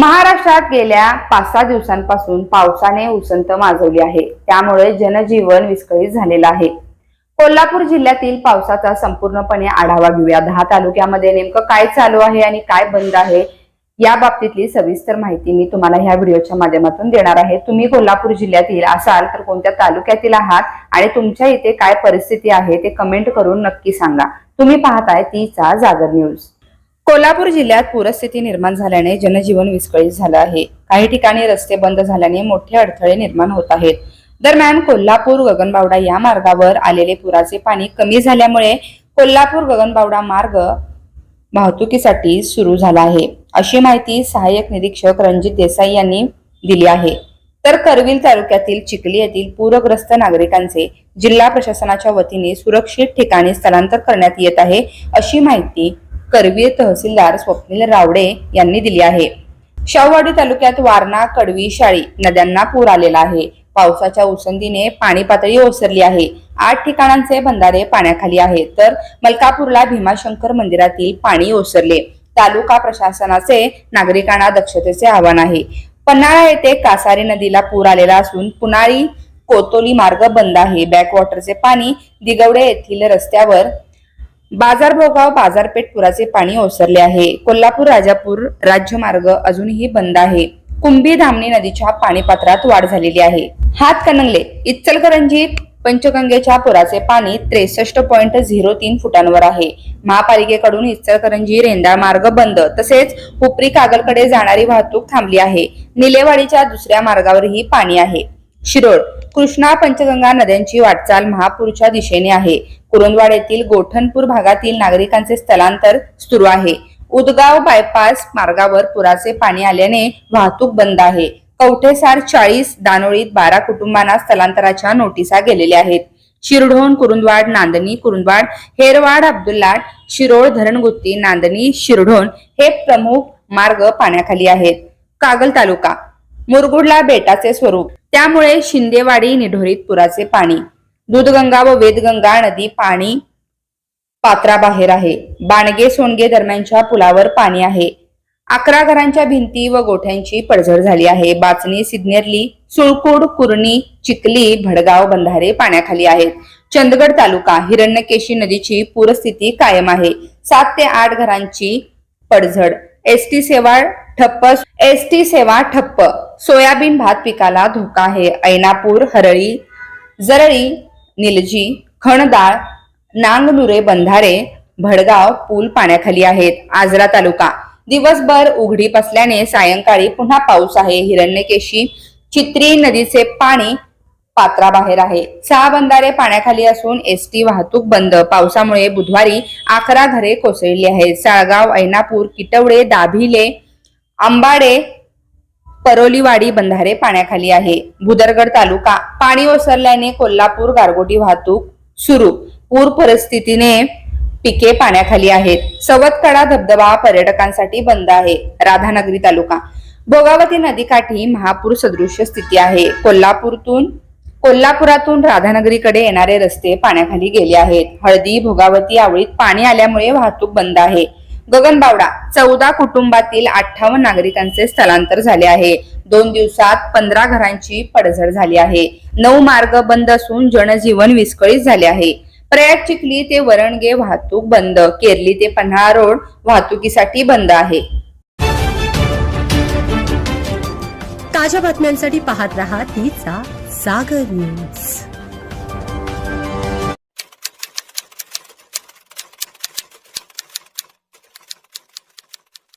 महाराष्ट्रात गेल्या पाच सहा दिवसांपासून पावसाने उसंत माजवली आहे. त्यामुळे जनजीवन विस्कळीत झालेलं आहे. कोल्हापूर जिल्ह्यातील पावसाचा संपूर्णपणे आढावा घेऊया. दहा तालुक्यामध्ये नेमकं काय चालू आहे आणि काय बंद आहे या बाबतीतली सविस्तर माहिती मी तुम्हाला ह्या व्हिडिओच्या माध्यमातून देणार आहे. तुम्ही कोल्हापूर जिल्ह्यातील असाल तर कोणत्या तालुक्यातील आहात आणि तुमच्या इथे काय परिस्थिती आहे ते कमेंट करून नक्की सांगा. तुम्ही पाहताय तीचा जागर न्यूज. कोल्हापूर जिल्ह्यात पूरस्थिती निर्माण झाल्याने जनजीवन विस्कळीत झालं आहे. काही ठिकाणी रस्ते बंद झाल्याने मोठे अडथळे निर्माण होत आहेत. दरम्यान कोल्हापूर गगनबावडा या मार्गावर आलेले पुराचे पाणी कमी झाल्यामुळे कोल्हापूर गगनबावडा मार्ग वाहतुकीसाठी सुरू झाला आहे. अशी माहिती सहाय्यक निरीक्षक रणजित देसाई यांनी दिली आहे. तर करवील तालुक्यातील चिखली येथील पूरग्रस्त नागरिकांचे जिल्हा प्रशासनाच्या वतीने सुरक्षित ठिकाणी स्थलांतर करण्यात येत आहे अशी माहिती करवीर तहसीलदार स्वप्नील रावडे यांनी दिली आहे. शाहूवाडी तालुक्यात वारणा कडवी शाळी नद्यांना पूर आलेला आहे. पावसाच्या उसंदीने पाणी पातळी ओसरली आहे. आठ ठिकाणांचे बंधारे पाण्याखाली आहेत. तर मलकापूरला भीमाशंकर मंदिरातील पाणी ओसरले. तालुका प्रशासनाचे नागरिकांना दक्षतेचे आव्हान आहे. पन्हाळा येथे कासारी नदीला पूर आलेला असून पुनाळी कोतोली मार्ग बंद आहे. बॅकवॉटरचे पाणी दिगवडे येथील रस्त्यावर बाजार भोगाव बाजारपेठ पुराचे पाणी ओसरले आहे. कोल्हापूर राजापूर राज्यमार्ग अजूनही बंद आहे. कुंभी धामणी नदीच्या पाणी पात्रात वाढ झालेली आहे. हात कणंगले इचलकरंजी पंचगंगेच्या पुराचे पाणी त्रेसष्ट पॉइंट झिरो तीन फुटांवर आहे. महापालिकेकडून इचलकरंजी रेंदाळ मार्ग बंद तसेच हुपरी कागलकडे जाणारी वाहतूक थांबली आहे. निलेवाडीच्या दुसऱ्या मार्गावरही पाणी आहे. शिरोळ. कृष्णा पंचगंगा नद्यांची वाटचाल महापूरच्या दिशेने आहे. कुरुंदवाड येथील गोठणपूर भागातील नागरिकांचे स्थलांतर सुरू आहे. उदगाव बायपास मार्गावर पुराचे पाणी आल्याने वाहतूक बंद आहे. कवठेसार चाळीस दानोळीत बारा कुटुंबांना स्थलांतराच्या नोटिसा गेलेल्या आहेत. शिरढोण कुरुंदवाड नांदणी कुरुंदवाड हेरवाड अब्दुल्लाट शिरोळ धरणगुत्ती नांदणी शिरढोण हे प्रमुख मार्ग पाण्याखाली आहेत. कागल तालुका मुरगुडला बेटाचे स्वरूप. त्यामुळे शिंदेवाडी निढोरीत पुराचे पाणी. दूधगंगा व वेदगंगा नदी पाणी पात्राबाहेर आहे. बाणगे सोनगे दरम्यानच्या पुलावर पाणी आहे. अकरा घरांच्या भिंती व गोठ्यांची पडझड झाली आहे. बाचणी सिग्नेरली सुळकूड कुर्णी चिखली भडगाव बंधारे पाण्याखाली आहेत. चंदगड तालुका हिरण्यकेशी नदीची पूरस्थिती कायम आहे. सात ते आठ घरांची पडझड एसटी सेवा ठप्प एसटी सेवा ठप्प. सोयाबीन भात पिकाला धोका आहे. ऐनापूर हरळी जरळी निलजी खणदाळ नांगनुरे बंधारे भडगाव पूल पाण्याखाली आहेत. आजरा तालुका. दिवसभर उघडीप असल्याने सायंकाळी पुन्हा पाऊस आहे. हिरण्यकेशी चित्री नदीचे पाणी पात्राबाहेर आहे. सहा बंधारे पाण्याखाली असून एसटी वाहतूक बंद. पावसामुळे बुधवारी अकरा घरे कोसळली आहेत. साळगाव ऐनापूर किटवडे दाभिले आंबाडे परोलीवाडी बंधारे पाण्याखाली आहे. भुदरगड तालुका पाणी ओसरल्याने कोल्हापूर गारगोटी वाहतूक सुरू. पूर परिस्थितीने पिके पाण्याखाली आहेत. सवतकडा धबधबा पर्यटकांसाठी बंद आहे. राधानगरी तालुका. भोगावती नदीकाठी महापूर सदृश्य स्थिती आहे. कोल्हापूरतून कोल्हापुरातून राधानगरीकडे येणारे रस्ते पाण्याखाली गेले आहेत. हळदी भोगावती आवळीत पाणी आल्यामुळे वाहतूक बंद आहे. गगनबावडा चौदा कुटुंबातील अठ्ठावन्न नागरिकांचे स्थलांतर झाले आहे. दोन दिवसात पंधरा घरांची पडझड झाली आहे. नऊ मार्ग बंद असून जनजीवन विस्कळीत झाले आहे. प्रयाग चिखली ते वरणगे वाहतूक बंद. केरली ते पन्हाळा रोड वाहतुकीसाठी बंद आहे. ताज्या बातम्यांसाठी पाहत राहा तीचा सागर न्यूज